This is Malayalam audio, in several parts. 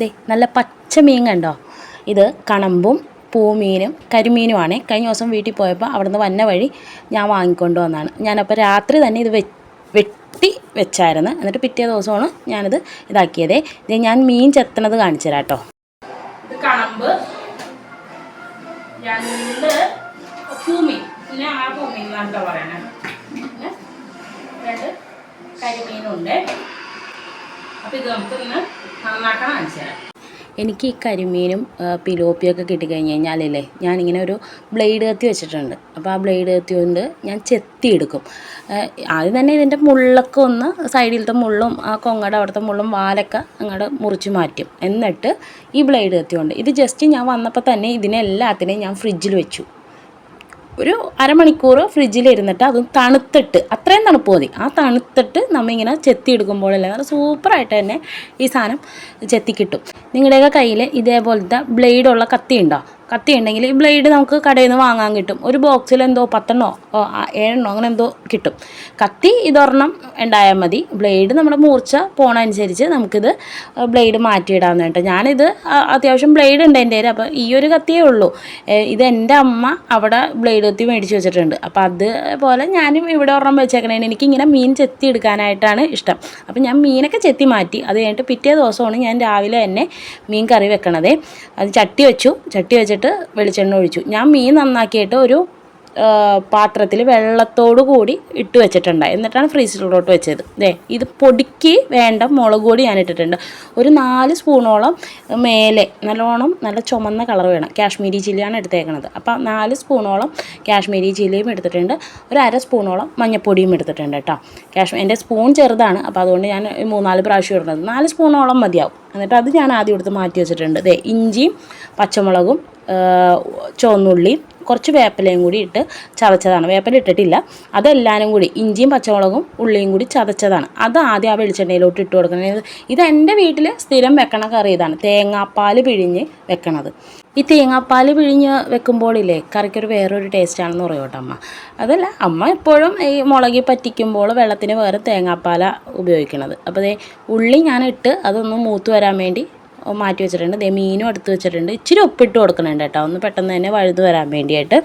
ദേ നല്ല പച്ച മീൻ കണ്ടോ? ഇത് കണമ്പും പൂമീനും കരിമീനുമാണ്. കഴിഞ്ഞ ദിവസം വീട്ടിൽ പോയപ്പോൾ അവിടുന്ന് വന്ന വഴി ഞാൻ വാങ്ങിക്കൊണ്ട് വന്നതാണ് ഞാനപ്പോൾ രാത്രി തന്നെ ഇത് വെട്ടി വെച്ചായിരുന്നു. എന്നിട്ട് പിറ്റേ ദിവസമാണ് ഞാനിത് ഇതാക്കിയതേ. ഇത് ഞാൻ മീൻ ചെത്തണത് കാണിച്ചു തരാം കേട്ടോ ഇത് കണമ്പ്. രണ്ട് പൂമീൻ. പിന്നെ ആ പൂമീൻ കരിമീനുണ്ട്. എനിക്ക് ഈ കരിമീനും പിലോപ്പിയൊക്കെ കിട്ടിക്കഴിഞ്ഞ് കഴിഞ്ഞാലല്ലേ ഞാനിങ്ങനെ ഒരു ബ്ലേഡ് കത്തി വെച്ചിട്ടുണ്ട്. അപ്പോൾ ആ ബ്ലേഡ് കത്തി കൊണ്ട് ഞാൻ ചെത്തിയെടുക്കും. ആദ്യം തന്നെ ഇതിന്റെ മുള്ളൊക്കെ ഒന്ന് സൈഡിലത്തെ മുള്ളും ആ കൊങ്ങയുടെ അവിടുത്തെ മുള്ളും വാലൊക്കെ അങ്ങോട്ട് മുറിച്ച് മാറ്റും. എന്നിട്ട് ഈ ബ്ലേഡ് കത്തി കൊണ്ട് ഇത് ജസ്റ്റ് ഞാൻ വന്നപ്പോൾ തന്നെ ഇതിനെല്ലാത്തിനെയും ഞാൻ ഫ്രിഡ്ജിൽ വെച്ചു. ഒരു അരമണിക്കൂർ ഫ്രിഡ്ജിൽ ഇരുന്നിട്ട് അത് തണുത്തിട്ട് അത്രയും തണുപ്പ് മതി. ആ തണുത്തിട്ട് നമ്മളിങ്ങനെ ചെത്തി എടുക്കുമ്പോഴല്ലേ നല്ല സൂപ്പറായിട്ട് തന്നെ ഈ സാധനം ചെത്തി കിട്ടും നിങ്ങളുടെയൊക്കെ കയ്യിൽ ഇതേപോലത്തെ ബ്ലേഡുള്ള കത്തി ഉണ്ടോ കത്തി ഉണ്ടെങ്കിൽ ഈ ബ്ലേഡ് നമുക്ക് കടയിൽ നിന്ന് വാങ്ങാൻ കിട്ടും. ഒരു ബോക്സിൽ എന്തോ പത്തെണ്ണോ ഏഴെണ്ണോ അങ്ങനെ എന്തോ കിട്ടും. കത്തി ഇതൊരെണ്ണം ഉണ്ടായാൽ മതി. ബ്ലേഡ് നമ്മുടെ മൂർച്ച പോണനുസരിച്ച് നമുക്കിത് ബ്ലേഡ് മാറ്റിയിടാമെന്ന് കേട്ടോ. ഞാനിത് അത്യാവശ്യം ബ്ലേഡ് ഉണ്ട് എന്റെ അപ്പോൾ ഈ ഒരു കത്തിയേ ഉള്ളൂ. ഇത് എന്റെ അമ്മ അവിടെ ബ്ലേഡ് കത്തി മേടിച്ച് വെച്ചിട്ടുണ്ട്. അപ്പോൾ അതുപോലെ ഞാനും ഇവിടെ ഒരെണ്ണം വെച്ചേക്കണേ എനിക്കിങ്ങനെ മീൻ ചെത്തി എടുക്കാനായിട്ടാണ് ഇഷ്ടം. അപ്പോൾ ഞാൻ മീനൊക്കെ ചെത്തി മാറ്റി. അത് കഴിഞ്ഞിട്ട് പിറ്റേ ദിവസമാണ് ഞാൻ രാവിലെ തന്നെ മീൻ കറി വെക്കണതേ. അത് ചട്ടി വെച്ചു. ചട്ടി വെച്ചിട്ട് വെളിച്ചെണ്ണ ഒഴിച്ചു. ഞാൻ മീൻ നന്നാക്കിയിട്ട് ഒരു പാത്രത്തിൽ വെള്ളത്തോടു കൂടി ഇട്ട് വെച്ചിട്ടുണ്ടായി എന്നിട്ടാണ് ഫ്രീസറിലോട്ട് വെച്ചത്. ദേ ഇത് പൊടിക്ക് വേണ്ട മുളക് പൊടി ഞാൻ ഇട്ടിട്ടുണ്ട്. ഒരു നാല് സ്പൂണോളം മേലെ നല്ലോണം നല്ല ചുമന്ന കളർ വേണം. കാശ്മീരി ചില്ലിയാണ് എടുത്തേക്കണത്. അപ്പം നാല് സ്പൂണോളം കാശ്മീരി ചില്ലിയും എടുത്തിട്ടുണ്ട്. ഒരു അര സ്പൂണോളം മഞ്ഞൾപ്പൊടിയും എടുത്തിട്ടുണ്ട് കേട്ടോ. കാശ്മീർ എന്റെ സ്പൂൺ ചെറുതാണ്. അപ്പോൾ അതുകൊണ്ട് ഞാൻ മൂന്നാൽ പ്രാവശ്യം ഇടുന്നത്. നാല് സ്പൂണോളം മതിയാവും. എന്നിട്ട് അത് ഞാൻ ആദ്യം എടുത്ത് മാറ്റി വെച്ചിട്ടുണ്ട്. ദേ ഇഞ്ചിയും പച്ചമുളകും ആ, ചുവന്നുള്ളിയും കുറച്ച് വേപ്പിലയും കൂടി ഇട്ട് ചതച്ചതാണ്. വേപ്പില ഇട്ടിട്ടില്ല. അതെല്ലാവരും കൂടി ഇഞ്ചിയും പച്ചമുളകും ഉള്ളിയും കൂടി ചതച്ചതാണ്. അത് ആദ്യം ആ വെളിച്ചെണ്ണയിലോട്ട് ഇട്ട് കൊടുക്കണം. ഇത് എന്റെ വീട്ടിൽ സ്ഥിരം വെക്കണ കറി ഇതാണ് തേങ്ങാപ്പാൽ പിഴിഞ്ഞ് വെക്കണത്. ഈ തേങ്ങാപ്പാൽ പിഴിഞ്ഞ് വെക്കുമ്പോഴില്ലേ കറിക്കൊരു വേറൊരു ടേസ്റ്റാണെന്ന് പറയും കേട്ടോ അമ്മ. അതല്ല അമ്മ എപ്പോഴും ഈ മുളകി പറ്റിക്കുമ്പോൾ വെള്ളത്തിന് പകരം തേങ്ങാപ്പാല ഉപയോഗിക്കണത്. അപ്പോൾ ഉള്ളി ഞാൻ ഇട്ട് അതൊന്ന് മൂത്ത് വരാൻ വേണ്ടി മാറ്റി വെച്ചിട്ടുണ്ട്. ദേ മീനും എടുത്ത് വെച്ചിട്ടുണ്ട്. ഇച്ചിരി ഉപ്പിട്ട് കൊടുക്കുന്നുണ്ട് കേട്ടോ. ഒന്ന് പെട്ടെന്ന് തന്നെ വഴുത് വരാൻ വേണ്ടിയിട്ട്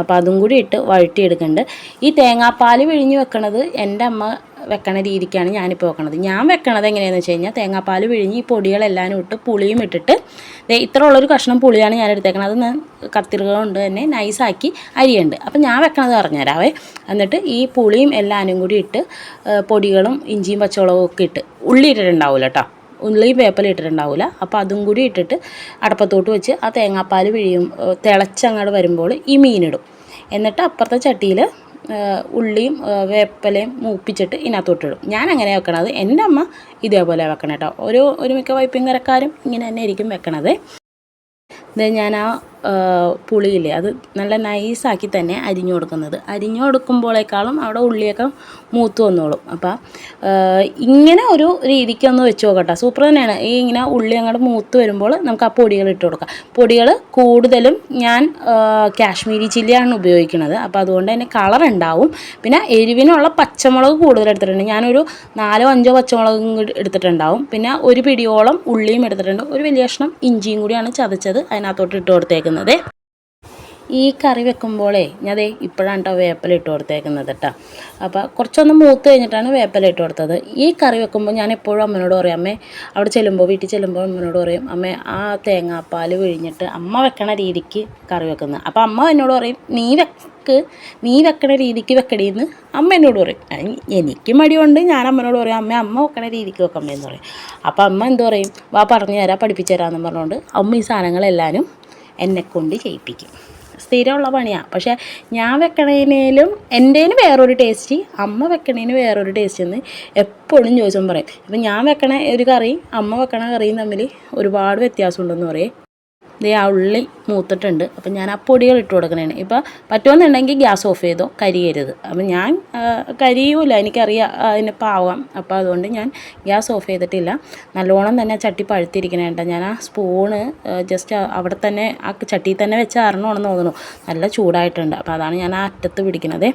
അപ്പോൾ അതും കൂടി ഇട്ട് വഴറ്റിയെടുക്കുന്നുണ്ട്. ഈ തേങ്ങാപ്പാൽ വിഴിഞ്ഞ് വെക്കണത് എന്റെ അമ്മ വെക്കണ രീതിക്കാണ് ഞാനിപ്പോൾ വെക്കണത്. ഞാൻ വെക്കണത് എങ്ങനെയാണെന്ന് വെച്ച് കഴിഞ്ഞാൽ തേങ്ങാപ്പാൽ പിഴിഞ്ഞ് ഈ പൊടികളെല്ലാം ഇട്ട് പുളിയും ഇട്ടിട്ട് ഇത്ര ഉള്ളൊരു കഷ്ണം പുളിയാണ് ഞാൻ എടുത്തേക്കണത്. അത് ഞാൻ കത്തിരിക കൊണ്ട് തന്നെ നൈസാക്കി അരിയുണ്ട് അപ്പം ഞാൻ വെക്കണത് പറഞ്ഞുതരാവേ. എന്നിട്ട് ഈ പുളിയും എല്ലാനും കൂടി ഇട്ട് പൊടികളും ഇഞ്ചിയും പച്ചമുളകും ഒക്കെ ഇട്ട് ഉള്ളി ഇട്ടിട്ടുണ്ടാവില്ല കേട്ടോ. ഉള്ളി വേപ്പില ഇട്ടിട്ടുണ്ടാവില്ല അപ്പോൾ അതും കൂടി ഇട്ടിട്ട് അടപ്പത്തോട്ട് വെച്ച് ആ തേങ്ങാപ്പാൽ പിഴിയും തിളച്ചങ്ങോട്ട് വരുമ്പോൾ ഈ മീനിടും എന്നിട്ട് അപ്പുറത്തെ ചട്ടിയിൽ ഉള്ളിയും വേപ്പലയും മൂപ്പിച്ചിട്ട് ഇതിനകത്തോട്ടിടും ഞാൻ അങ്ങനെ വെക്കണത് എന്റെ അമ്മ ഇതേപോലെ വെക്കണം കേട്ടോ ഒരു ഒരു മിക്ക വൈപ്പിങ്ങരക്കാരും ഇങ്ങനെ തന്നെ ആയിരിക്കും വെക്കണത്. ഞാൻ ആ, പുളിയില്ലേ? അത് നല്ല നൈസാക്കി തന്നെ അരിഞ്ഞു കൊടുക്കുന്നത്. അരിഞ്ഞു കൊടുക്കുമ്പോഴേക്കാളും അവിടെ ഉള്ളിയൊക്കെ മൂത്ത് വന്നോളും. അപ്പം ഇങ്ങനെ ഒരു രീതിക്കൊന്ന് വെച്ച് നോക്കട്ടെ. സൂപ്പർ തന്നെയാണ്. ഈ ഇങ്ങനെ ഉള്ളി അങ്ങോട്ട് മൂത്ത് വരുമ്പോൾ നമുക്ക് ആ പൊടികൾ ഇട്ട് കൊടുക്കാം. പൊടികൾ കൂടുതലും ഞാൻ കാശ്മീരി ചില്ലിയാണ് ഉപയോഗിക്കുന്നത്. അപ്പോൾ അതുകൊണ്ട് തന്നെ കളർ ഉണ്ടാവും. പിന്നെ എരിവിനുള്ള പച്ചമുളക് കൂടുതൽ എടുത്തിട്ടുണ്ട്. ഞാനൊരു നാലോ അഞ്ചോ പച്ചമുളകും എടുത്തിട്ടുണ്ടാവും. പിന്നെ ഒരു പിടിയോളം ഉള്ളിയും എടുത്തിട്ടുണ്ട്. ഒരു വലിയ കഷ്ണം ഇഞ്ചിയും കൂടിയാണ് ചതച്ചത്. അതിനകത്തോട്ട് ഇട്ട് കൊടുത്തേക്കുന്നത്. ഈ കറി വെക്കുമ്പോഴേ ഞാൻ അതേ ഇപ്പോഴാണ് കേട്ടോ വേപ്പില ഇട്ട് കൊടുത്തേക്കുന്നത് കേട്ടോ അപ്പോൾ കുറച്ചൊന്ന് മൂത്ത് കഴിഞ്ഞിട്ടാണ് വേപ്പില ഇട്ട് കൊടുത്തത്. ഈ കറി വെക്കുമ്പോൾ ഞാൻ എപ്പോഴും അമ്മനോട് പറയും അമ്മേ അവിടെ ചെല്ലുമ്പോൾ വീട്ടിൽ ചെല്ലുമ്പോൾ അമ്മനോട് പറയും അമ്മേ ആ തേങ്ങാപ്പാൽ വിഴിഞ്ഞിട്ട് അമ്മ വെക്കണ രീതിക്ക് കറി വെക്കുന്നത് അപ്പോൾ അമ്മ എന്നോട് പറയും നീ വെക്ക് നീ വെക്കണ രീതിക്ക് വെക്കടിയെന്ന് അമ്മ എന്നോട് പറയും. എനിക്ക് മടിയുണ്ട് ഞാൻ അമ്മനോട് പറയും അമ്മ അമ്മ വെക്കണ രീതിക്ക് വെക്കമ്മേന്ന് പറയും. അപ്പോൾ അമ്മ എന്ത് പറയും വാ പറഞ്ഞു തരാം പഠിപ്പിച്ചു തരാമെന്ന് പറഞ്ഞുകൊണ്ട് അമ്മ ഈ സാധനങ്ങളെല്ലാനും എന്നെക്കൊണ്ട് ചെയ്യിപ്പിക്കും. സ്ഥിരമുള്ള പണിയാണ് പക്ഷേ ഞാൻ വെക്കണേനേലും എന്റേന് വേറൊരു ടേസ്റ്റ് അമ്മ വെക്കണേന് വേറൊരു ടേസ്റ്റ് എന്ന് എപ്പോഴും ചോദിച്ചും പറയും. ഇപ്പം ഞാൻ വെക്കണ ഒരു കറി അമ്മ വെക്കണ കറിയും തമ്മിൽ ഒരുപാട് വ്യത്യാസമുണ്ടെന്ന് പറയും. ദേ ആ ഉള്ളി മൂത്തിട്ടുണ്ട്. അപ്പം ഞാൻ ആ പൊടികൾ ഇട്ട് കൊടുക്കണേ ഇപ്പോൾ പറ്റുമെന്നുണ്ടെങ്കിൽ ഗ്യാസ് ഓഫ് ചെയ്തോ കരിയരുത്. അപ്പം ഞാൻ കരിയൂല. എനിക്കറിയാം അതിന് പാവാം അപ്പോൾ അതുകൊണ്ട് ഞാൻ ഗ്യാസ് ഓഫ് ചെയ്തിട്ടില്ല. നല്ലോണം തന്നെ ചട്ടി പഴുത്തിരിക്കണേണ്ട ഞാൻ ആ സ്പൂണ് ജസ്റ്റ് അവിടെ തന്നെ ആ ചട്ടിയിൽ തന്നെ വെച്ച് അറണമെന്ന് തോന്നുന്നു. നല്ല ചൂടായിട്ടുണ്ട്. അപ്പോൾ അതാണ് ഞാൻ ആ അറ്റത്ത് പിടിക്കുന്നത്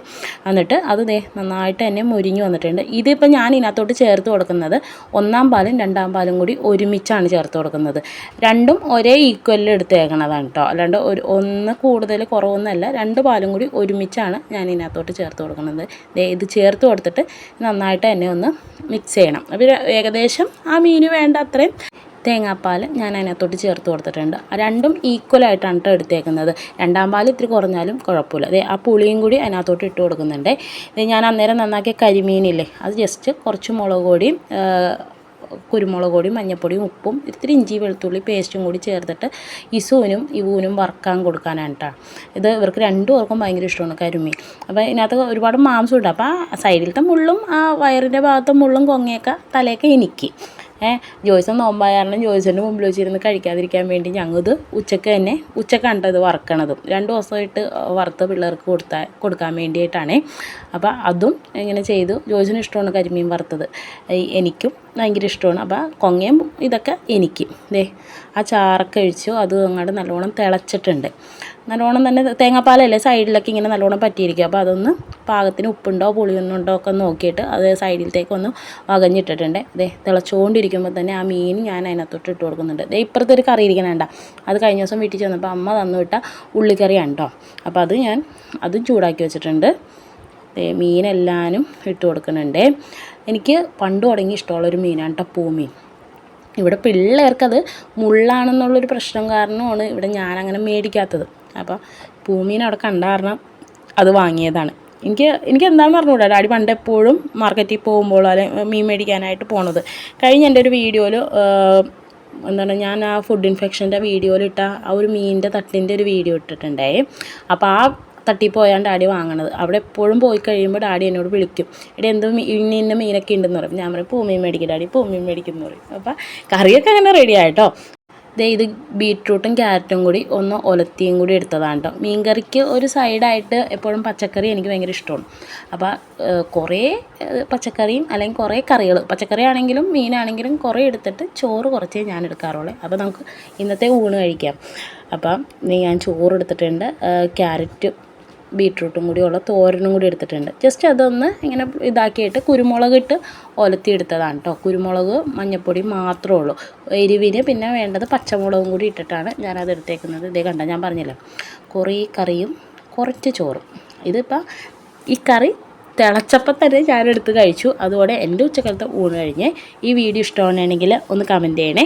എന്നിട്ട് അത് ദേ നന്നായിട്ട് തന്നെ മുരിഞ്ഞു വന്നിട്ടുണ്ട്. ഇതിപ്പോൾ ഞാൻ ഇതിനകത്തോട്ട് ചേർത്ത് കൊടുക്കുന്നത് ഒന്നാം പാലും രണ്ടാം പാലും കൂടി ഒരുമിച്ചാണ് ചേർത്ത് കൊടുക്കുന്നത്. രണ്ടും ഒരേ ഈക്വലിൽ എടുത്തേക്കണതാണ് കേട്ടോ അല്ലാണ്ട് ഒരു ഒന്ന് കൂടുതൽ കുറവൊന്നുമല്ല രണ്ട് പാലും കൂടി ഒരുമിച്ചാണ് ഞാൻ ഇതിനകത്തോട്ട് ചേർത്ത് കൊടുക്കുന്നത്. ഇത് ചേർത്ത് കൊടുത്തിട്ട് നന്നായിട്ട് തന്നെ ഒന്ന് മിക്സ് ചെയ്യണം. അപ്പോൾ ഏകദേശം ആ മീന് വേണ്ട അത്രയും തേങ്ങാപ്പാൽ ഞാൻ അതിനകത്തോട്ട് ചേർത്ത് കൊടുത്തിട്ടുണ്ട്. രണ്ടും ഈക്വലായിട്ടാണ് കേട്ടോ എടുത്തേക്കുന്നത്. രണ്ടാം പാൽ ഇത്തിരി കുറഞ്ഞാലും കുഴപ്പമില്ല. അതെ ആ പുളിയും കൂടി അതിനകത്തോട്ട് ഇട്ട് കൊടുക്കുന്നുണ്ട്. ഇത് ഞാൻ അന്നേരം നന്നാക്കിയ കരിമീനില്ലേ അത് ജസ്റ്റ് കുറച്ച് മുളക് കുരുമുളക് പൊടിയും മഞ്ഞൾപ്പൊടിയും ഉപ്പും ഇത്തിരി ഇഞ്ചി വെളുത്തുള്ളി പേസ്റ്റും കൂടി ചേർത്തിട്ട് ഇസുവിനും ഇവൂനും വറുക്കാൻ കൊടുക്കാനാണ് ഇത് ഇവർക്ക് രണ്ടു പേർക്കും ഭയങ്കര ഇഷ്ടമാണ് കരിമീൻ. അപ്പോൾ ഇതിനകത്ത് ഒരുപാട് മാംസം ഉണ്ട്. അപ്പോൾ സൈഡിലത്തെ മുള്ളും ആ വയറിന്റെ ഭാഗത്തെ മുള്ളും കൊങ്ങയൊക്കെ തലയൊക്കെ എനിക്ക്. ഏഹ് ജോയ്സൺ നോമ്പായ കാരണം ജോയ്സന്റെ മുമ്പിൽ വെച്ചിരുന്ന് കഴിക്കാതിരിക്കാൻ വേണ്ടി ഞങ്ങൾ ഇത് ഉച്ചയ്ക്ക് തന്നെ ഉച്ചക്കാണ് കണ്ടത് ഇത് വറക്കണതും. രണ്ട് ദിവസമായിട്ട് വറുത്ത പിള്ളേർക്ക് കൊടുത്താൽ കൊടുക്കാൻ വേണ്ടിയിട്ടാണേ. അപ്പോൾ അതും ഇങ്ങനെ ചെയ്തു ജോയ്സിന് ഇഷ്ടമാണ് കരിമീൻ വറുത്തത്. എനിക്കും ഭയങ്കര ഇഷ്ടമാണ്. അപ്പോൾ കൊങ്ങയും ഇതൊക്കെ എനിക്ക്. ദേ ആ ചാറൊക്കെ ഒഴിച്ചു. അത് അങ്ങോട്ട് നല്ലോണം തിളച്ചിട്ടുണ്ട്. നല്ലോണം തന്നെ തേങ്ങാപ്പാലല്ലേ സൈഡിലൊക്കെ ഇങ്ങനെ നല്ലോണം പറ്റിയിരിക്കും. അപ്പോൾ അതൊന്ന് പാകത്തിന് ഉപ്പുണ്ടോ പുളിയൊന്നുണ്ടോ ഒക്കെ നോക്കിയിട്ട് അത് സൈഡിലത്തേക്ക് ഒന്ന് വകഞ്ഞിട്ടിട്ടുണ്ട്. ദേ തിളച്ചുകൊണ്ടിരിക്കുമ്പോൾ തന്നെ ആ മീൻ ഞാൻ അതിനകത്തോട്ട് ഇട്ട് കൊടുക്കുന്നുണ്ട്. ദേ ഇപ്പുറത്തെ ഒരു കറി ഇരിക്കണേണ്ട അത് കഴിഞ്ഞ ദിവസം വീട്ടിൽ ചെന്നപ്പോൾ അമ്മ തന്നു വിട്ട ഉള്ളിക്കറിയാണ് കേട്ടോ അപ്പോൾ അത് ഞാൻ അതും ചൂടാക്കി വെച്ചിട്ടുണ്ട്. മീനെല്ലാനും ഇട്ട് കൊടുക്കുന്നുണ്ട്. എനിക്ക് പണ്ട് തുടങ്ങി ഇഷ്ടമുള്ളൊരു മീനാണ് കേട്ടോ പൂമീൻ ഇവിടെ പിള്ളേർക്കത് മുള്ളാണെന്നുള്ളൊരു പ്രശ്നം കാരണമാണ് ഇവിടെ ഞാനങ്ങനെ മേടിക്കാത്തത്. അപ്പോൾ പൂമീൻ അവിടെ കണ്ട കാരണം അത് വാങ്ങിയതാണ്. എനിക്ക് എനിക്ക് എന്താണെന്ന് പറഞ്ഞുകൂടാ ഡാഡി പണ്ട് എപ്പോഴും മാർക്കറ്റിൽ പോകുമ്പോൾ അല്ലെങ്കിൽ മീൻ മേടിക്കാനായിട്ട് പോണത്. കഴിഞ്ഞ എന്റെ ഒരു വീഡിയോയിൽ എന്താണ് ഞാൻ ആ ഫുഡ് ഇൻഫെക്ഷന്റെ വീഡിയോയിലിട്ട ആ ഒരു മീനിന്റെ തട്ടിന്റെ ഒരു വീഡിയോ ഇട്ടിട്ടുണ്ടായി. അപ്പോൾ ആ തട്ടി പോയാണ് ഡാഡി വാങ്ങണത്. അവിടെ എപ്പോഴും പോയി കഴിയുമ്പോൾ ഡാഡി എന്നോട് വിളിക്കും. ഇവിടെ എന്തോ ഇന്ന ഇന്ന മീനൊക്കെ ഉണ്ടെന്ന് പറയും. ഞാൻ പറയും പൂമീൻ മേടിക്കും ഡാഡി പൂമീൻ മേടിക്കും എന്ന് പറയും. അപ്പം കറിയൊക്കെ അങ്ങനെ റെഡി ആയിട്ടോ ദേ ഇത് ബീട്രൂട്ടും ക്യാരറ്റും കൂടി ഒന്ന് ഒലത്തിയും കൂടി എടുത്തതാണ് കേട്ടോ മീൻകറിക്ക് ഒരു സൈഡായിട്ട് എപ്പോഴും പച്ചക്കറി എനിക്ക് ഭയങ്കര ഇഷ്ടമാണ്. അപ്പോൾ കുറേ പച്ചക്കറിയും അല്ലെങ്കിൽ കുറേ കറികൾ പച്ചക്കറി ആണെങ്കിലും മീനാണെങ്കിലും കുറേ എടുത്തിട്ട് ചോറ് കുറച്ചേ ഞാൻ എടുക്കാറുള്ളൂ. അപ്പോൾ നമുക്ക് ഇന്നത്തെ ഊണ് കഴിക്കാം. അപ്പം ഞാൻ ചോറ് എടുത്തിട്ടുണ്ട്. ക്യാരറ്റ് ബീട്രൂട്ടും കൂടിയുള്ള തോരനും കൂടി എടുത്തിട്ടുണ്ട്. ജസ്റ്റ് അതൊന്ന് ഇങ്ങനെ ഇതാക്കിയിട്ട് കുരുമുളക് ഇട്ട് ഒലത്തി എടുത്തതാണ് കേട്ടോ കുരുമുളക് മഞ്ഞൾപ്പൊടി മാത്രമേ ഉള്ളൂ. എരിവിന് പിന്നെ വേണ്ടത് പച്ചമുളകും കൂടി ഇട്ടിട്ടാണ് ഞാനത് എടുത്തേക്കുന്നത്. ഇതേ കണ്ട ഞാൻ പറഞ്ഞില്ല? കുറേ കറിയും കുറച്ച് ചോറും. ഇതിപ്പോൾ ഈ കറി തിളച്ചപ്പം തന്നെ ഞാനെടുത്ത് കഴിച്ചു. അതുപോലെ എന്റെ ഉച്ചക്കാലത്തെ ഊണ് കഴിഞ്ഞ് ഈ വീഡിയോ ഇഷ്ടമാണെങ്കിൽ ഒന്ന് കമന്റ് ചെയ്യണേ.